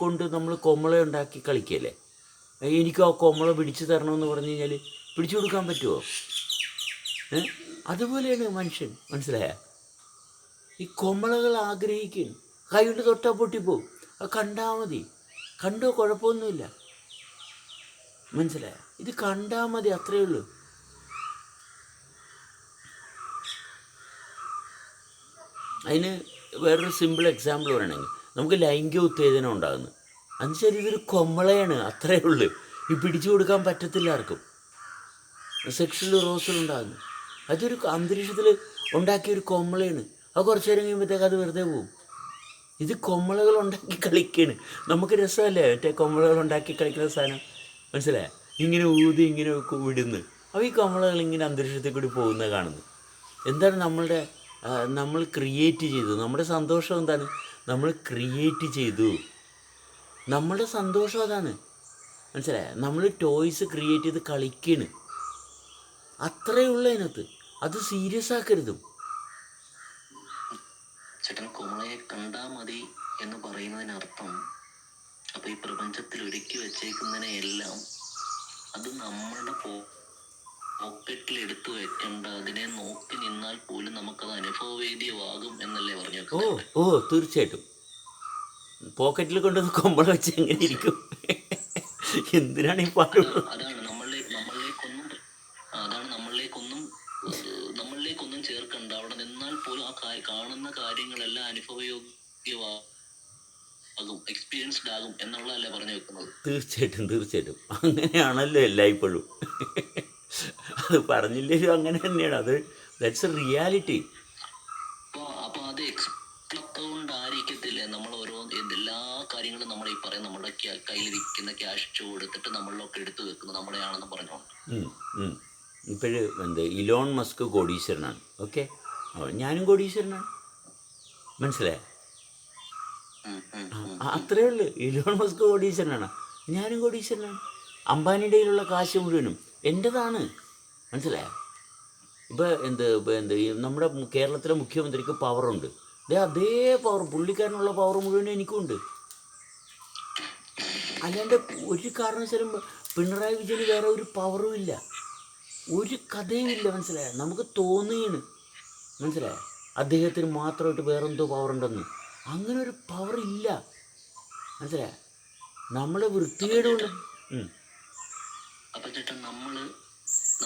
കൊണ്ട് നമ്മൾ കൊമ്മള ഉണ്ടാക്കി കളിക്കല്ലേ? എനിക്ക് ആ കൊമ്മള പിടിച്ചു തരണമെന്ന് പറഞ്ഞു കഴിഞ്ഞാൽ പിടിച്ചു കൊടുക്കാൻ പറ്റുമോ അതുപോലെയാണ് മനുഷ്യൻ. മനസ്സിലായ? ഈ കൊമ്മളകൾ ആഗ്രഹിക്കും. കൈ കൊണ്ട് തൊട്ടാൽ പൊട്ടിപ്പോവും. അത് കണ്ടാൽ മതി. കണ്ടോ കുഴപ്പമൊന്നുമില്ല. മനസ്സിലായ? ഇത് കണ്ടാൽ മതി അത്രയേ ഉള്ളൂ. അതിന് വേറൊരു സിമ്പിൾ എക്സാമ്പിൾ പറയണമെങ്കിൽ. നമുക്ക് ലൈംഗിക ഉത്തേജനം ഉണ്ടാകുന്നു. അത് ശരി ഇതൊരു കൊമ്മളയാണ് അത്രയേ ഉള്ളൂ. ഈ പിടിച്ചു കൊടുക്കാൻ പറ്റത്തില്ല ആർക്കും. സെക്ഷൽ റോസൽ ഉണ്ടാകുന്നു. അതൊരു അന്തരീക്ഷത്തിൽ ഉണ്ടാക്കിയ ഒരു കൊമ്മളയാണ് അത് കുറച്ച് നേരം കഴിയുമ്പോഴത്തേക്ക് അത് വെറുതെ പോവും. ഇത് കൊമ്മളകൾ ഉണ്ടാക്കി കളിക്കുകയാണ് നമുക്ക് രസമല്ലേ? മറ്റേ കൊമ്മളകൾ ഉണ്ടാക്കി കളിക്കുന്ന സാധനം. മനസ്സിലായ? ഇങ്ങനെ ഊതി ഇങ്ങനെ വിടുന്നു. അപ്പോൾ ഈ കൊമ്മളകൾ ഇങ്ങനെ അന്തരീക്ഷത്തിൽ കൂടി പോകുന്നത് കാണുന്നു. എന്താണ് നമ്മളുടെ നമ്മൾ ക്രിയേറ്റ് ചെയ്തത്? നമ്മുടെ സന്തോഷം എന്താണ്? നമ്മൾ ക്രിയേറ്റ് ചെയ്തു. നമ്മളുടെ സന്തോഷം അതാണ്. മനസ്സിലായ? നമ്മൾ ടോയ്സ് ക്രിയേറ്റ് ചെയ്ത് കളിക്കാണ്. അത്രയേ ഉള്ളൂ അതിനകത്ത്. അത് സീരിയസ് ആക്കരുതും. ചേട്ടൻ കോമളയെ കണ്ടാ മതി എന്ന് പറയുന്നതിനർത്ഥം അപ്പൊ ഈ പ്രപഞ്ചത്തിൽ ഒരുക്കി വെച്ചേക്കുന്നതിനെല്ലാം അത് നമ്മളുടെ പോ പോക്കറ്റിൽ എടുത്തു വെക്കേണ്ട. അതിനെ നോക്കി നിന്നാൽ പോലും നമുക്കത് അനുഭവവേദ്യമാകും എന്നല്ലേ പറഞ്ഞു ഓ ഓ തീർച്ചയായിട്ടും. പോക്കറ്റിൽ കൊണ്ടുവന്ന് കൊമ്പള വെച്ച് എങ്ങനെ ഇരിക്കും? എന്തിനാണ് ഈ പാട്ട് അതാണ് നമ്മളിലെ നമ്മളിലേക്കൊന്നും അതാണ് നമ്മളിലേക്കൊന്നും നമ്മളിലേക്കൊന്നും ചേർക്കണ്ട. അവിടെ നിന്നാൽ പോലും ആ കാണുന്ന കാര്യങ്ങളെല്ലാം അനുഭവയോഗ്യമാകും എക്സ്പീരിയൻസ്ഡ് ആകും എന്നുള്ളതല്ലേ പറഞ്ഞു വെക്കുന്നത് തീർച്ചയായിട്ടും തീർച്ചയായിട്ടും. അങ്ങനെയാണല്ലോ എല്ലായ്പ്പോഴും. അത് പറഞ്ഞില്ലേലും അങ്ങനെ തന്നെയാണ്. അത് ദാറ്റ്സ് എ റിയാലിറ്റി ഇപ്പോഴും അത് നമ്മൾ ഓരോ എല്ലാ കാര്യങ്ങളും നമ്മൾ ഈ പറയും നമ്മുടെ ക്യാ- കയ്യിലിരിക്കുന്ന ക്യാഷ് കൊടുത്തിട്ട് നമ്മളൊക്കെ എടുത്തു വെക്കുന്നത് നമ്മുടെയാണെന്ന് പറഞ്ഞോണ്ട്. ഇപ്പോഴ് എന്ത്? Elon Musk കോടീശ്വരനാണ്. ഓക്കെ ഞാനും കോടീശ്വരനാണ്. മനസ്സിലായോ? അത്രേ ഉള്ളൂ. ഇലോൺ മസ്ക് കോടീശ്വരനാണ്. ഞാനും കോടീശ്വരനാണ്. അംബാനിയുടെ കയ്യിലുള്ള കാശ് മുഴുവനും എന്റെതാണ് മനസ്സിലായോ? ഇപ്പോൾ എന്ത് ഇപ്പോൾ എന്ത് നമ്മുടെ കേരളത്തിലെ മുഖ്യമന്ത്രിക്ക് പവറുണ്ട്. അതേ അതേ പവർ പുള്ളിക്കാരനുള്ള പവർ മുഴുവൻ എനിക്കുണ്ട്. അല്ലാണ്ട് ഒരു കാരണവശാലും പിണറായി വിജയന് വേറെ ഒരു പവറും ഇല്ല. ഒരു കഥയും ഇല്ല മനസ്സിലായോ? നമുക്ക് തോന്നുകയാണ് മനസ്സിലായോ? അദ്ദേഹത്തിന് മാത്രമായിട്ട് വേറെന്തോ പവർ ഉണ്ടെന്ന് അങ്ങനെ ഒരു പവർ ഇല്ല മനസ്സിലായോ? നമ്മളെ വൃത്തികേട് കൊണ്ട് ഉം. അപ്പൊ ചേട്ടാ നമ്മൾ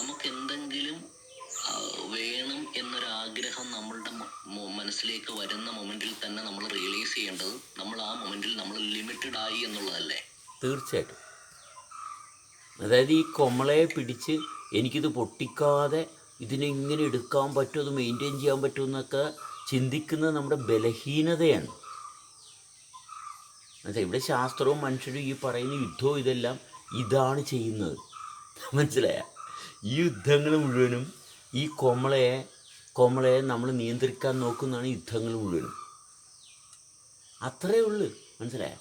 നമുക്ക് എന്തെങ്കിലും വേണം എന്നൊരാഗ്രഹം നമ്മളുടെ മനസ്സിലേക്ക് വരുന്ന മൊമെന്റിൽ തന്നെ നമ്മൾ റിയലൈസ് ചെയ്യേണ്ടത് നമ്മൾ ആ മൊമെന്റിൽ നമ്മൾ ലിമിറ്റഡ് ആയി എന്നുള്ളതല്ലേ? തീർച്ചയായിട്ടും. അതായത് ഈ കൊമളയെ പിടിച്ച് എനിക്കിത് പൊട്ടിക്കാതെ ഇതിനെ ഇങ്ങനെ എടുക്കാൻ പറ്റുമോ അത് മെയിന്റെയിൻ ചെയ്യാൻ പറ്റുമോ എന്നൊക്കെ ചിന്തിക്കുന്നത് നമ്മുടെ ബലഹീനതയാണ്. എന്നുവെച്ചാൽ ഇവിടെ ശാസ്ത്രവും മനുഷ്യരും ഈ പറയുന്ന യുദ്ധവും ഇതെല്ലാം ഇതാണ് ചെയ്യുന്നത്. മനസ്സിലായ? ഈ യുദ്ധങ്ങൾ മുഴുവനും ഈ കോമളയെ കോമളയെ നമ്മൾ നിയന്ത്രിക്കാൻ നോക്കുന്നതാണ് യുദ്ധങ്ങൾ മുഴുവനും. അത്രേ ഉള്ളു മനസ്സിലായ?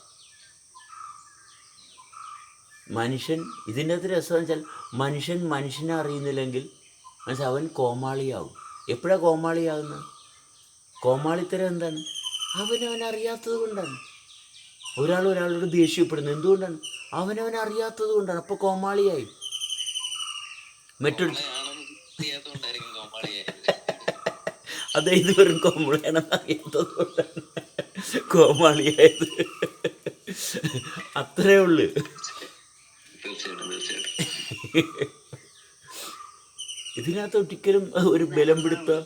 മനുഷ്യൻ ഇതിന്റെ അകത്ത് രസം വെച്ചാൽ മനുഷ്യൻ മനുഷ്യനെ അറിയുന്നില്ലെങ്കിൽ മനസ്സിലായി? അവൻ കോമാളിയാവും. എപ്പോഴാണ് കോമാളിയാകുന്നത് കോമാളിത്തരം എന്താണ്? അവനവൻ അറിയാത്തത് കൊണ്ടാണ്. ഒരാൾ ഒരാളോട് ദേഷ്യപ്പെടുന്നത് എന്തുകൊണ്ടാണ്? അവനവൻ അറിയാത്തത് കൊണ്ടാണ്. അപ്പോൾ കോമാളിയായി. കോമാളിയായത് അതെ ഇത് വെറും കോമാളിയാണെന്ന് അറിയാത്തത് കോമാളിയായത് അത്രേ ഉള്ളു. ഇതിനകത്ത് ഒരിക്കലും ഒരു ബലം പിടുത്ത.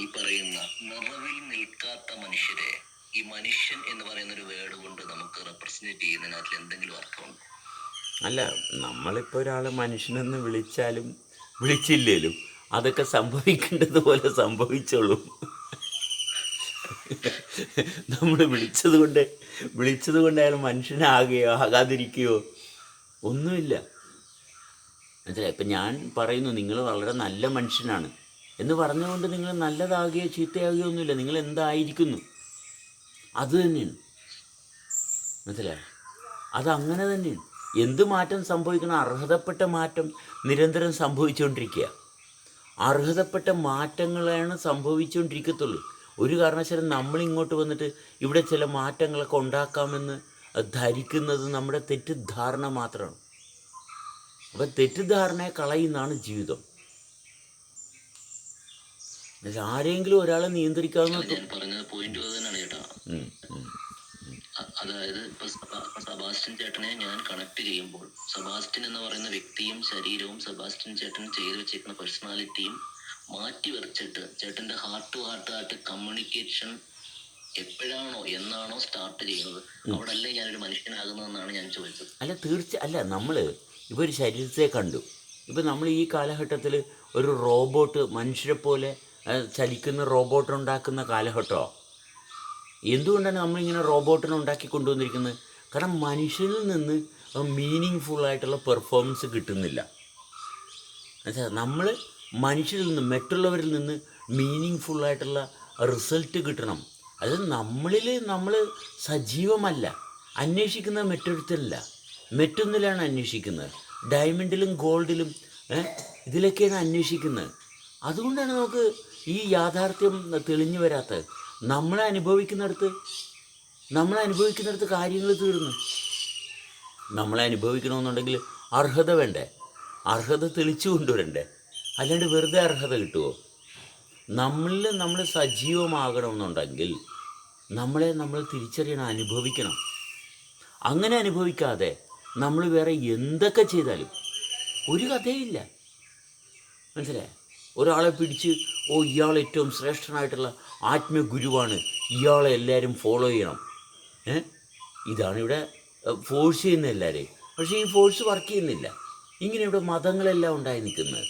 ഈ പറയുന്ന നിറവിൽ നിൽക്കാത്ത മനുഷ്യരെ ഈ മനുഷ്യൻ എന്ന് പറയുന്ന ഒരു വേർഡ് കൊണ്ട് നമുക്ക് റെപ്രസെന്റ് ചെയ്യുന്നതിനകത്ത് എന്തെങ്കിലും അർത്ഥമുണ്ട്? അല്ല നമ്മളിപ്പോൾ ഒരാളെ മനുഷ്യനെന്ന് വിളിച്ചാലും വിളിച്ചില്ലേലും അതൊക്കെ സംഭവിക്കേണ്ടത് പോലെ സംഭവിച്ചോളും. നമ്മൾ വിളിച്ചത് കൊണ്ട് വിളിച്ചത് കൊണ്ട് അയാൾ മനുഷ്യനാകുകയോ ആകാതിരിക്കുകയോ ഒന്നുമില്ല. മനസ്സിലായി? ഇപ്പം ഞാൻ പറയുന്നു നിങ്ങൾ വളരെ നല്ല മനുഷ്യനാണ് എന്ന് പറഞ്ഞുകൊണ്ട് നിങ്ങൾ നല്ലതാകുകയോ ചീത്തയാകുകയോ ഒന്നുമില്ല. നിങ്ങൾ എന്തായിരിക്കുന്നു? അത് തന്നെയാണ്. മനസ്സിലായോ? അതങ്ങനെ തന്നെയാണ്. എന്ത് മാറ്റം സംഭവിക്കണം? അർഹതപ്പെട്ട മാറ്റം നിരന്തരം സംഭവിച്ചുകൊണ്ടിരിക്കുക. അർഹതപ്പെട്ട മാറ്റങ്ങളാണ് സംഭവിച്ചുകൊണ്ടിരിക്കത്തുള്ളൂ. ഒരു കാരണവശാലും നമ്മൾ ഇങ്ങോട്ട് വന്നിട്ട് ഇവിടെ ചില മാറ്റങ്ങളൊക്കെ ഉണ്ടാക്കാമെന്ന് ധരിക്കുന്നത് നമ്മുടെ തെറ്റിദ്ധാരണ മാത്രമാണ്. അപ്പം തെറ്റിദ്ധാരണയെ കളയുന്നതാണ് ജീവിതം. ആരെങ്കിലും ഒരാളെ നിയന്ത്രിക്കാവുന്ന അതായത് ഇപ്പൊ സബ- ഇപ്പൊ ചേട്ടനെ ഞാൻ കണക്ട് ചെയ്യുമ്പോൾ സബാസ്റ്റിൻ എന്ന് പറയുന്ന വ്യക്തിയും ശരീരവും സബാസ്റ്റിൻ ചേട്ടൻ ചെയ്തു വെച്ചേക്കുന്ന പേഴ്സണാലിറ്റിയും മാറ്റി വരച്ചിട്ട് ചേട്ടന്റെ ഹാർട്ട് ടു ഹാർട്ട് ആയിട്ട് കമ്മ്യൂണിക്കേഷൻ എപ്പോഴാണോ എന്നാണോ സ്റ്റാർട്ട് ചെയ്യുന്നത്. അവിടെ അല്ലേ ഞാനൊരു മനുഷ്യനാകുന്നതെന്നാണ് ഞാൻ ചോദിച്ചത്. അല്ല തീർച്ച അല്ല നമ്മൾ ഒരു ശരീരത്തെ കണ്ടു. ഇപ്പം നമ്മൾ ഈ കാലഘട്ടത്തിൽ ഒരു റോബോട്ട് മനുഷ്യരെ പോലെ ചലിക്കുന്ന റോബോട്ട് ഉണ്ടാക്കുന്ന കാലഘട്ടമോ എന്തുകൊണ്ടാണ് നമ്മളിങ്ങനെ റോബോട്ടിനെ ഉണ്ടാക്കി കൊണ്ടുവന്നിരിക്കുന്നത്? കാരണം മനുഷ്യനിൽ നിന്ന് മീനിങ് ഫുള്ളായിട്ടുള്ള പെർഫോമൻസ് കിട്ടുന്നില്ല. എന്നുവെച്ചാൽ നമ്മൾ മനുഷ്യരിൽ നിന്ന് മറ്റുള്ളവരിൽ നിന്ന് മീനിങ് ഫുള്ളായിട്ടുള്ള റിസൾട്ട് കിട്ടണം. അത് നമ്മളിൽ നമ്മൾ സജീവമല്ല. അന്വേഷിക്കുന്ന മറ്റൊരുത്തല്ല മറ്റൊന്നിലാണ് അന്വേഷിക്കുന്നത്. ഡയമണ്ടിലും ഗോൾഡിലും ഇതിലൊക്കെയാണ് അന്വേഷിക്കുന്നത്. അതുകൊണ്ടാണ് നമുക്ക് ഈ യാഥാർത്ഥ്യം തെളിഞ്ഞു വരാത്തത്. നമ്മളെ അനുഭവിക്കുന്നിടത്ത് നമ്മളെ അനുഭവിക്കുന്നിടത്ത് കാര്യങ്ങൾ തീർന്നു. നമ്മളെ അനുഭവിക്കണമെന്നുണ്ടെങ്കിൽ അർഹത വേണ്ടേ? അർഹത തെളിച്ചു കൊണ്ടുവരണ്ടേ? അല്ലാണ്ട് വെറുതെ അർഹത കിട്ടുമോ നമ്മളിൽ നമ്മൾ സജീവമാകണമെന്നുണ്ടെങ്കിൽ നമ്മളെ നമ്മൾ തിരിച്ചറിയണം അനുഭവിക്കണം. അങ്ങനെ അനുഭവിക്കാതെ നമ്മൾ വേറെ എന്തൊക്കെ ചെയ്താലും ഒരു കഥയില്ല. മനസ്സിലായേ? ഒരാളെ പിടിച്ച് ഓ ഇയാൾ ഏറ്റവും ശ്രേഷ്ഠനായിട്ടുള്ള ആത്മഗുരുവാണ്. ഇയാളെ എല്ലാവരും ഫോളോ ചെയ്യണം. ഏ? ഇതാണ് ഇവിടെ ഫോഴ്സ് ചെയ്യുന്ന എല്ലാവരെയും പക്ഷേ ഈ ഫോഴ്സ് വർക്ക് ചെയ്യുന്നില്ല. ഇങ്ങനെ ഇവിടെ മതങ്ങളെല്ലാം ഉണ്ടായി നിൽക്കുന്നത്.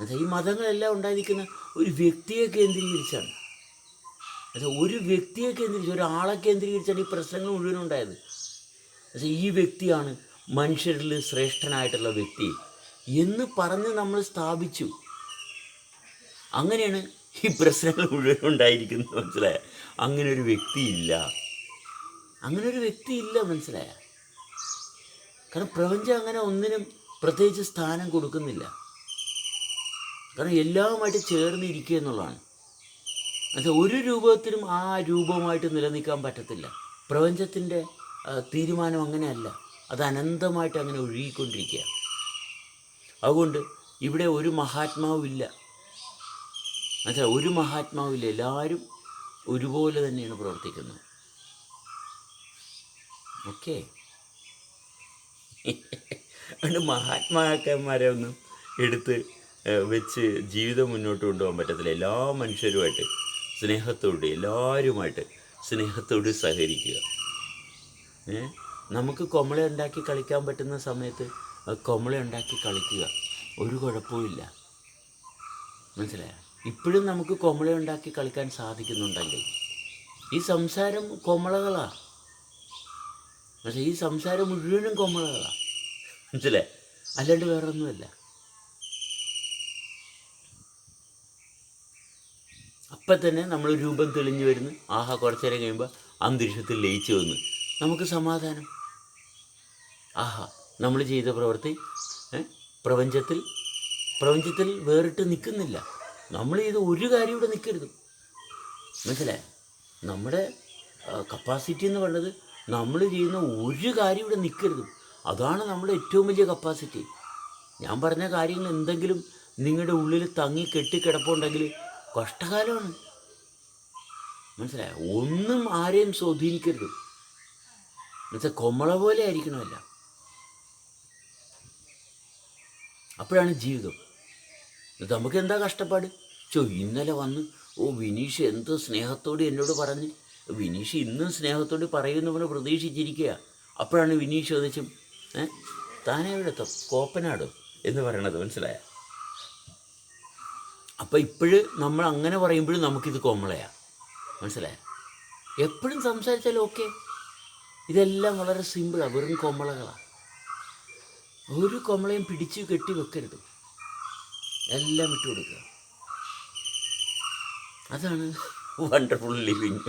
അതായത് ഈ മതങ്ങളെല്ലാം ഉണ്ടായി നിൽക്കുന്ന ഒരു വ്യക്തിയെ കേന്ദ്രീകരിച്ചാണ്. അതെ ഒരു വ്യക്തിയെ കേന്ദ്രീകരിച്ച് ഒരാളെ കേന്ദ്രീകരിച്ചാണ് ഈ പ്രശ്നങ്ങൾ മുഴുവൻ ഉണ്ടായത്. പക്ഷേ ഈ വ്യക്തിയാണ് മനുഷ്യരിൽ ശ്രേഷ്ഠനായിട്ടുള്ള വ്യക്തി എന്ന് പറഞ്ഞ് നമ്മൾ സ്ഥാപിച്ചു. അങ്ങനെയാണ് ഈ പ്രശ്നങ്ങൾ മുഴുവൻ ഉണ്ടായിരിക്കുന്നു മനസ്സിലായ? അങ്ങനെ ഒരു വ്യക്തിയില്ല. അങ്ങനെ ഒരു വ്യക്തിയില്ല മനസ്സിലായ? കാരണം പ്രപഞ്ചം അങ്ങനെ ഒന്നിനും പ്രത്യേകിച്ച് സ്ഥാനം കൊടുക്കുന്നില്ല. കാരണം എല്ലാവുമായിട്ട് ചേർന്നിരിക്കുക എന്നുള്ളതാണ്. അത് ഒരു രൂപത്തിനും ആ രൂപമായിട്ട് നിലനിൽക്കാൻ പറ്റത്തില്ല. പ്രപഞ്ചത്തിന്റെ തീരുമാനം അങ്ങനെയല്ല. അത് അനന്തമായിട്ട് അങ്ങനെ ഒഴുകിക്കൊണ്ടിരിക്കുക അതുകൊണ്ട് ഇവിടെ ഒരു മഹാത്മാവില്ല എന്നുവെച്ചാൽ ഒരു മഹാത്മാവിൽ എല്ലാവരും ഒരുപോലെ തന്നെയാണ് പ്രവർത്തിക്കുന്നത്. ഓക്കെ? അതുകൊണ്ട് മഹാത്മാക്കന്മാരെ ഒന്നും എടുത്ത് വെച്ച് ജീവിതം മുന്നോട്ട് കൊണ്ടുപോകാൻ പറ്റത്തില്ല. എല്ലാ മനുഷ്യരുമായിട്ട് സ്നേഹത്തോട് എല്ലാവരുമായിട്ട് സ്നേഹത്തോട് സഹകരിക്കുക. നമുക്ക് കൊമള ഉണ്ടാക്കി കളിക്കാൻ പറ്റുന്ന സമയത്ത് കൊമള ഉണ്ടാക്കി കളിക്കുക. ഒരു കുഴപ്പവും ഇല്ല മനസ്സിലായോ? ഇപ്പോഴും നമുക്ക് കോമള ഉണ്ടാക്കി കളിക്കാൻ സാധിക്കുന്നുണ്ടല്ലേ ഈ സംസാരം കൊമളകളാ. പക്ഷേ ഈ സംസാരം മുഴുവനും കൊമളകളാ. മനസ്സിലേ? അല്ലാണ്ട് വേറെ ഒന്നുമല്ല അപ്പം തന്നെ നമ്മൾ രൂപം തെളിഞ്ഞു വരുന്നു. ആഹാ കുറച്ചു നേരം കഴിയുമ്പോൾ അന്തരീക്ഷത്തിൽ ലയിച്ചു വന്നു. നമുക്ക് സമാധാനം. ആഹാ നമ്മൾ ചെയ്ത പ്രവൃത്തി പ്രപഞ്ചത്തിൽ പ്രപഞ്ചത്തിൽ വേറിട്ട് നിൽക്കുന്നില്ല. നമ്മൾ ചെയ്ത ഒരു കാര്യം ഇവിടെ നിൽക്കരുത് മനസ്സിലായ? നമ്മുടെ കപ്പാസിറ്റി എന്ന് പറയുന്നത് നമ്മൾ ചെയ്യുന്ന ഒരു കാര്യം ഇവിടെ നിൽക്കരുത് അതാണ് നമ്മുടെ ഏറ്റവും വലിയ കപ്പാസിറ്റി ഞാൻ പറഞ്ഞ കാര്യങ്ങൾ എന്തെങ്കിലും നിങ്ങളുടെ ഉള്ളിൽ തങ്ങി കെട്ടിക്കിടപ്പുണ്ടെങ്കിൽ കഷ്ടകാലമാണ്. മനസ്സിലായോ? ഒന്നും ആരെയും സ്വാധീനിക്കരുത്. എന്നുവെച്ചാൽ കൊമ്മള പോലെ ആയിരിക്കണമല്ല. അപ്പോഴാണ് ജീവിതം. ഇത് നമുക്ക് എന്താ കഷ്ടപ്പാട്? ചോ ഇന്നലെ വന്ന് ഓ വിനീഷ് എന്ത് സ്നേഹത്തോട് എന്നോട് പറഞ്ഞ് വിനീഷ് ഇന്നും സ്നേഹത്തോട് പറയുന്നവനെ പ്രതീക്ഷിച്ചിരിക്കുക അപ്പോഴാണ് വിനീഷ് ചോദിച്ചും ഏ താനെ കോപ്പനാട്? എന്ന് പറയണത് മനസ്സിലായ? അപ്പം ഇപ്പോഴ് നമ്മൾ അങ്ങനെ പറയുമ്പോഴും നമുക്കിത് കോമളയാ. മനസ്സിലായ? എപ്പോഴും സംസാരിച്ചാലും ഓക്കെ. ഇതെല്ലാം വളരെ സിമ്പിളാണ് വെറും കോമളകളാണ് ഒരു കൊമളയും പിടിച്ചു കെട്ടി വെക്കരുത്. എല്ലാം ഇട്ട് കൊടുക്കുക. അതാണ് വണ്ടർഫുൾ ലിവിങ്